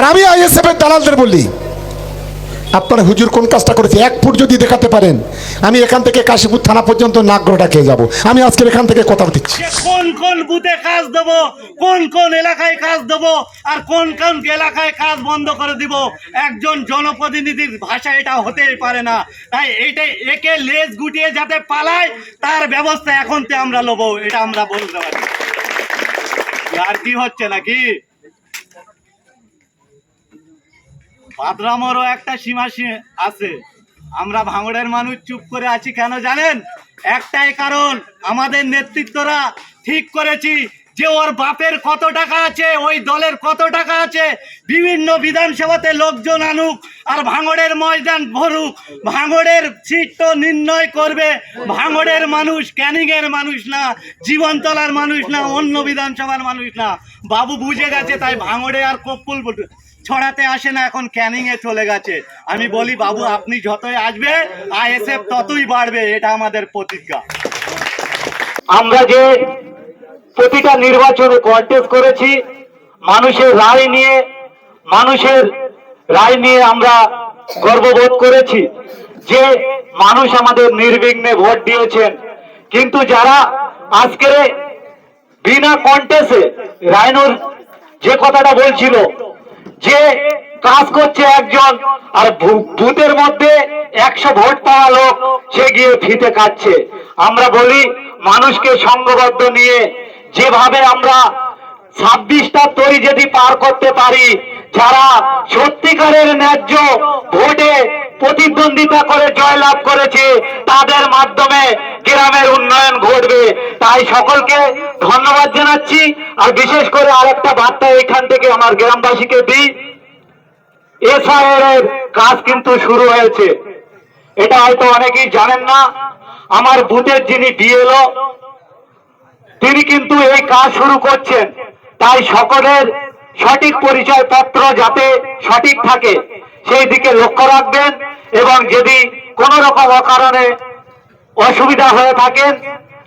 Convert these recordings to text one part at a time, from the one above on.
আর আমি আইএসএফ এর দালালদের বলি, আপনার হুজুর কোন কাজটা করেছে? এক ফুট যদি দেখাতে পারেন, আমি এখান থেকে কাশীপুর থানা পর্যন্ত নাগরোটা খেয়ে যাব। আমি আজকে এখান থেকে কথা দিচ্ছি। কোন কোন বুথে কাজ দেবো, কোন কোন এলাকায় কাজ দেবো, আর কোন কোন এলাকায় কাজ বন্ধ করে দিব, একজন জনপ্রতিনিধির ভাষা এটা হতেই পারে না। তাই এইটাই একে লেজ গুটিয়ে যাতে পালায়, তার ব্যবস্থা এখন তে আমরা লবো এটা আমরা বলতে পারি। আর কি হচ্ছে নাকি? বাদরামরও একটা সীমা আছে। আমরা ভাঙড়ের মানুষ চুপ করে আছি কেন জানেন? একটাই কারণ, আমাদের নেতৃত্বরা ঠিক করেছি যে ওর বাপের কত টাকা আছে, ওই দলের কত টাকা আছে, বিভিন্ন বিধানসভাতে লোকজন আনুক আর ভাঙড়ের ময়দান ভরুক। ভাঙড়ের সিট তো নির্ণয় করবে। ভাঙড়ের মানুষ ক্যানিংয়ের মানুষ না, জীবনতলার মানুষ না, অন্য বিধানসভার মানুষ না। বাবু বুঝে গেছে, তাই ভাঙড়ে আর কপ্পুল ছড়াতে আসে না, এখন ক্যানিং এ চলে গেছে। আমি বলি, বাবু, আপনি যতই আসবে, আইএসএফ ততই বাড়বে। এটা আমাদের প্রতিজ্ঞা। আমরা যে প্রতিটা নির্বাচনে কন্টেস্ট করেছি, মানুষের রায় নিয়ে, মানুষের রায় নিয়ে আমরা গর্ববোধ করেছি যে মানুষ আমাদের নির্বিঘ্নে ভোট দিয়েছেন। কিন্তু যারা আজকে বিনা কন্টেস্টে রায়নুর যে কথাটা বলছিল যে কাজ করছে একজন, আর ভূতের মধ্যে একশো ভোট পাওয়া লোক, সে গিয়ে ফিতে কাটছে আমরা বলি, মানুষকে সংঘবদ্ধ নিয়ে যেভাবে আমরা ছাব্বিশটা তৈরি যদি পার করতে পারি যারা সত্যিকারের ন্যায্য ভোটে প্রতিদ্বন্দ্বিতা করে, জয়লাভ করেছে, তাদের মাধ্যমে গ্রামের উন্নয়ন ঘটবে। তাই সকলকে ধন্যবাদ জানাচ্ছি। আর বিশেষ করে আরেকটা বার্তা এখান থেকে আমার গ্রামবাসীকে দিই। এসআইআর এর কাজ কিন্তু শুরু হয়েছে। এটা হয়তো অনেকেই জানেন না। আমার বুথের যিনি বিএলও তিনি কিন্তু এই কাজ শুরু করছেন। তাই সকলের সঠিক পরিচয় পত্র যাতে সঠিক থাকে, সেই দিকে লক্ষ্য রাখবেন এবং যদি কোনো রকম অকারণে অসুবিধা হয়ে থাকেন,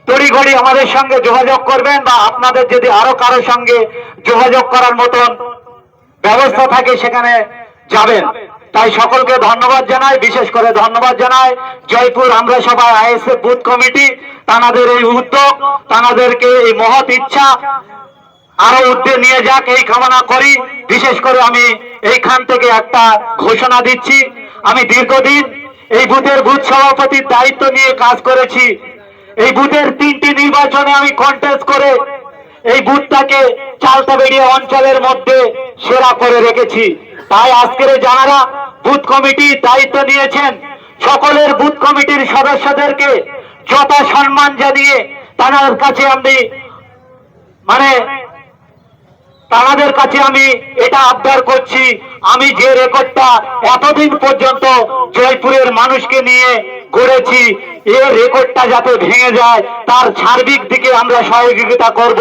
তড়িঘড়ি আমাদের সঙ্গে যোগাযোগ করবেন বা আপনাদের যদি আরও কারও সঙ্গে যোগাযোগ করার মতন ব্যবস্থা থাকে, সেখানে যাবেন। তাই সকলকে ধন্যবাদ জানাই, বিশেষ করে ধন্যবাদ জানাই জয়পুর আমরা সবাই আইএসএফ বুথ কমিটি। তানাদের এই উদ্যোগ, তানাদেরকে এই মহৎ ইচ্ছা আরও উদ্যোগ নিয়ে যাক, এই কামনা করি। বিশেষ করে আমি এইখান থেকে একটা ঘোষণা দিচ্ছি। আমি দীর্ঘদিন এই বুথের বুথ সভাপতির দায়িত্ব নিয়ে কাজ করেছি। এই বুথের তিনটি নির্বাচনে আমি কন্টেস্ট করে এই বুথটাকে চালতাবেড়িয়া অঞ্চলের মধ্যে সেরা করে রেখেছি। তাই আজকের যারা বুথ কমিটি দায়িত্ব নিয়েছেন। সকলের বুথ কমিটির সদস্যদেরকে যথা সম্মান জানিয়ে তাদের কাছে আমি মানে তাদের কাছে আমি এটা আবদার করছি, আমি যে রেকর্ডটা এতদিন পর্যন্ত জয়পুরের মানুষকে নিয়ে করেছি এই রেকর্ডটা যাতে ভেঙে যায়, তার সার্বিক দিকে আমরা সহযোগিতা করব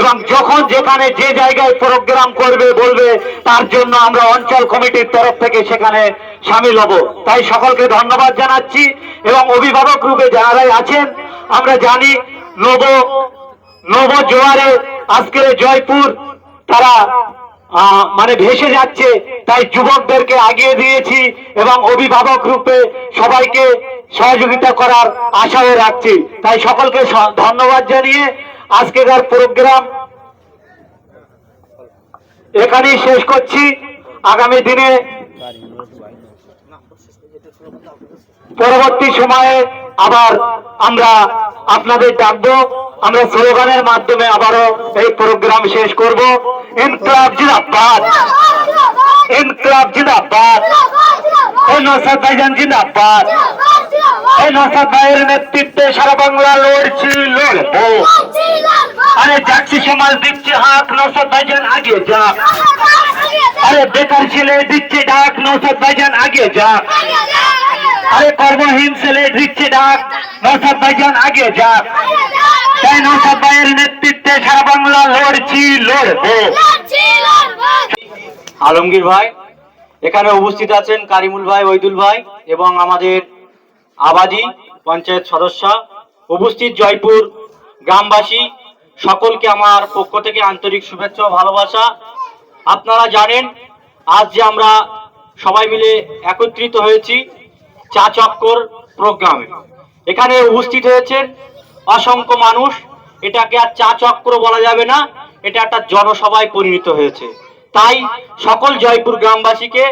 এবং যখন যেখানে যে জায়গায় প্রোগ্রাম করবে, বলবে, তার জন্য আমরা অঞ্চল কমিটির তরফ থেকে সেখানে সামিল হব। তাই সকলকে ধন্যবাদ জানাচ্ছি এবং অভিভাবক রূপে যারাই আছেন, আমরা জানি, নব নব জোয়ারে আজকের জয়পুর তারা মানে ভেসে যাচ্ছে। তাই যুবকদেরকে আগিয়ে দিয়েছি এবং অভিভাবক রূপে সবাইকে সহযোগিতা করার আশাও রাখছি। তাই সকলকে ধন্যবাদ জানিয়ে আজকের প্রোগ্রাম এখানেই শেষ করছি। আগামী দিনে পরবর্তী সময়ে আবার আমরা আপনাদের ডাকবো আমরা স্লোগানের মাধ্যমে আবারও এই প্রোগ্রাম শেষ করব। ইনকলাব জিন্দাবাদ। ইনকলাব জিন্দাবাদ। জিন্দাবাদ। নেতৃত্বে সারা বাংলা লড়ছি, লড়বো। আরে যাচ্ছি সমাজ দিচ্ছে হাত নসাদ ভাইজান আগে যাক। আরে বেকার ছেলে দিচ্ছে ডাক নসাদ ভাইজান আগে যাক। আরে কর্মহীন ছেলে, দিচ্ছে ডাক। নসাদ ভাইজান, আগে যাক। তাই নসাদ ভাইয়ের নেতৃত্বে সারা বাংলা লড়ছি, লড়বো। আলমগীর ভাই, এখানে উপস্থিত আছেন কারিমুল ভাই, ওইদুল ভাই এবং আমাদের আবাদি পঞ্চায়েত সদস্য। উপস্থিত জয়পুর গ্রামবাসী, সকলকে আমার পক্ষ থেকে আন্তরিক শুভেচ্ছা ভালোবাসা। আপনারা জানেন, আজ যে আমরা সবাই মিলে একত্রিত হয়েছি চা চক্কর প্রোগ্রামে। এখানে উপস্থিত হয়েছেন অসংখ্য মানুষ। এটাকে আর চা চক্র বলা যাবে না, এটা একটা জনসভায় পরিণত হয়েছে। তাই সকল জয়পুর গ্রামবাসীকে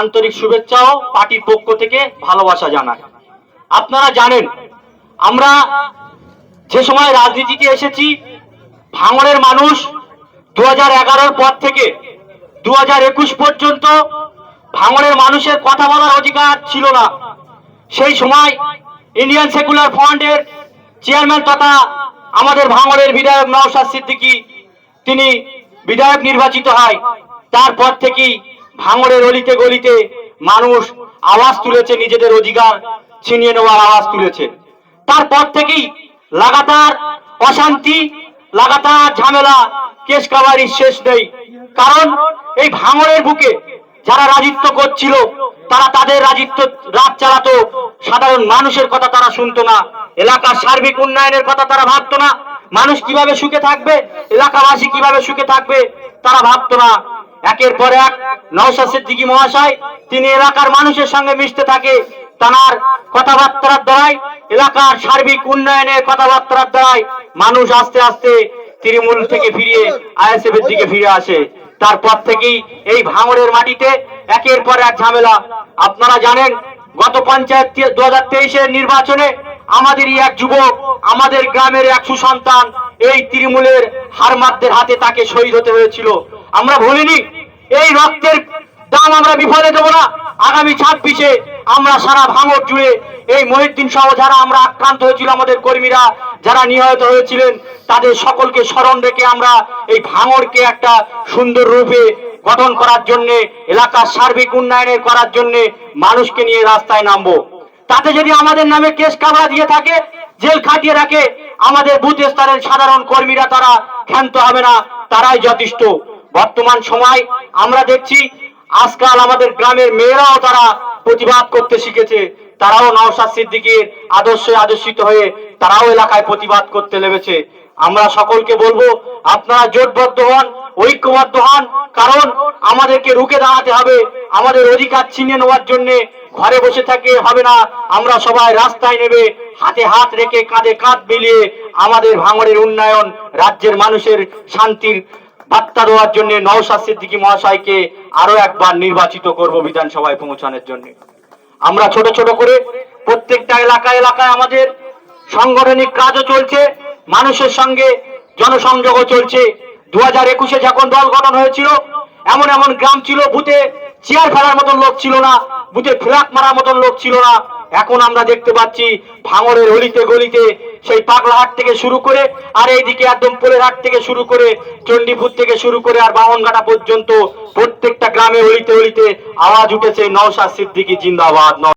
আন্তরিক শুভেচ্ছা ও পার্টির পক্ষ থেকে ভালোবাসা জানাই। আপনারা জানেন, আমরা যে সময় রাজনীতিতে এসেছি, ভাঙড়ের মানুষ দু হাজার পর থেকে দু হাজার একুশ পর্যন্ত ভাঙড়ের মানুষের কথা বলার অধিকার ছিল না। সেই সময় ইন্ডিয়ান সেকুলার ফ্রন্টের চেয়ারম্যান তথা আমাদের ভাঙড়ের বিধায়ক নওশাদ সিদ্দিকী, তিনি বিধায়ক নির্বাচিত হয়। তারপর থেকেই ভাঙড়ের অলিতে গলিতে মানুষ আওয়াজ তুলেছে, নিজেদের অধিকার ছিনিয়ে নেওয়ার আওয়াজ তুলেছে। তারপর থেকেই লাগাতার অশান্তি, লাগাতার ঝামেলা, কেস কাবারির শেষ নেই। কারণ এই ভাঙড়ের বুকে যারা রাজত্ব করছিল তারা তাদের রাজত্ব, রাত চালাতো। সাধারণ মানুষের কথা তারা শুনতো না। এলাকার সার্বিক উন্নয়নের কথা তারা ভাবতো না। মানুষ কীভাবে সুখে থাকবে, এলাকাবাসী কীভাবে সুখে থাকবে, তারা ভাবতো না। একের পর এক নওশাদ সিদ্দিকী মহাশয়, তিনি এলাকার মানুষের সঙ্গে মিশতে থাকে। তার কথাবার্তার দ্বারাই, এলাকার সার্বিক উন্নয়নের কথাবার্তার দ্বারাই মানুষ আস্তে আস্তে তৃণমূল থেকে ফিরিয়ে আইএসএফ এর দিকে ফিরে আসে। তারপর থেকেই এই ভাঙড়ের মাটিতে একের পর এক ঝামেলা। আপনারা জানেন, গত পঞ্চায়েত দু হাজার তেইশের নির্বাচনে আমাদেরই এক যুবক, আমাদের গ্রামের এক সুসন্তান এই তৃণমূলের হারমাদদের হাতে তাকে শহীদ হতে হয়েছিল। আমরা ভুলিনি, এই রক্তের দাম আমরা বিফলে দেবো না। আগামী ছাব্বিশে আমরা সারা ভাঙর জুড়ে এই মহিউদ্দিন সহ যারা আমরা আক্রান্ত হয়েছিল আমাদের কর্মীরা যারা নিহত হয়েছিলেন, তাদের সকলকে স্মরণ রেখে আমরা এই ভাঙরকে একটা সুন্দর রূপে গঠন করার জন্যে, এলাকার সার্বিক উন্নয়নের করার জন্য মানুষকে নিয়ে রাস্তায় নামবো। তাতে যদি আমাদের নামে কেস কাবড়া দিয়ে থাকে, জেল খাটিয়ে রাখে, আমাদের বুথ স্তরের সাধারণ কর্মীরা তারা ক্ষান্ত হবে না, তারাই যথেষ্ট। বর্তমান সময় আমরা দেখছি, আজকাল আমাদের গ্রামের মেয়েরাও তারা প্রতিবাদ করতে শিখেছে। তারাও নওশাদ সিদ্দিকীর আদর্শে আদর্শিত হয়ে তারাও এলাকায় প্রতিবাদ করতে লেগেছে আমরা সকলকে বলব, আপনারা জোটবদ্ধ হন, ঐক্যবদ্ধ হন, কারণ আমাদেরকে রুখে দাঁড়াতে হবে। আমাদের অধিকার ছিনিয়ে নেওয়ার জন্য ঘরে বসে থাকে হবে না। আমরা সবাই রাস্তায় নেবে হাতে হাত রেখে কাঁধে কাঁধ মিলিয়ে আমাদের ভাঙড়ের উন্নয়ন, রাজ্যের মানুষের শান্তির বার্তা দেওয়ার জন্য নওশাদ সিদ্দিকী মহাশয়কে আরও একবার নির্বাচিত করব বিধানসভায় পৌঁছানোর জন্য। আমরা ছোট ছোট করে প্রত্যেকটা এলাকা এলাকায় আমাদের সাংগঠনিক কাজও চলছে, মানুষের সঙ্গে জনসংযোগও চলছে। দু হাজার একুশে যখন দল গঠন হয়েছিল, এমন এমন গ্রাম ছিল, বুথে চেয়ার ফেলার মতন লোক ছিল না, বুথে ফ্ল্যাগ মারার মতন লোক ছিল না। এখন আমরা দেখতে পাচ্ছি ভাঙরের অলিতে গলিতে সেই পাগলাহাট থেকে শুরু করে আর এইদিকে একদম পোলের হাট থেকে শুরু করে চণ্ডীপুর থেকে শুরু করে আর বামনঘাটা পর্যন্ত প্রত্যেকটা গ্রামে অলিতে অলিতে আওয়াজ উঠেছে নওশাদ সিদ্দিকি জিন্দাবাদ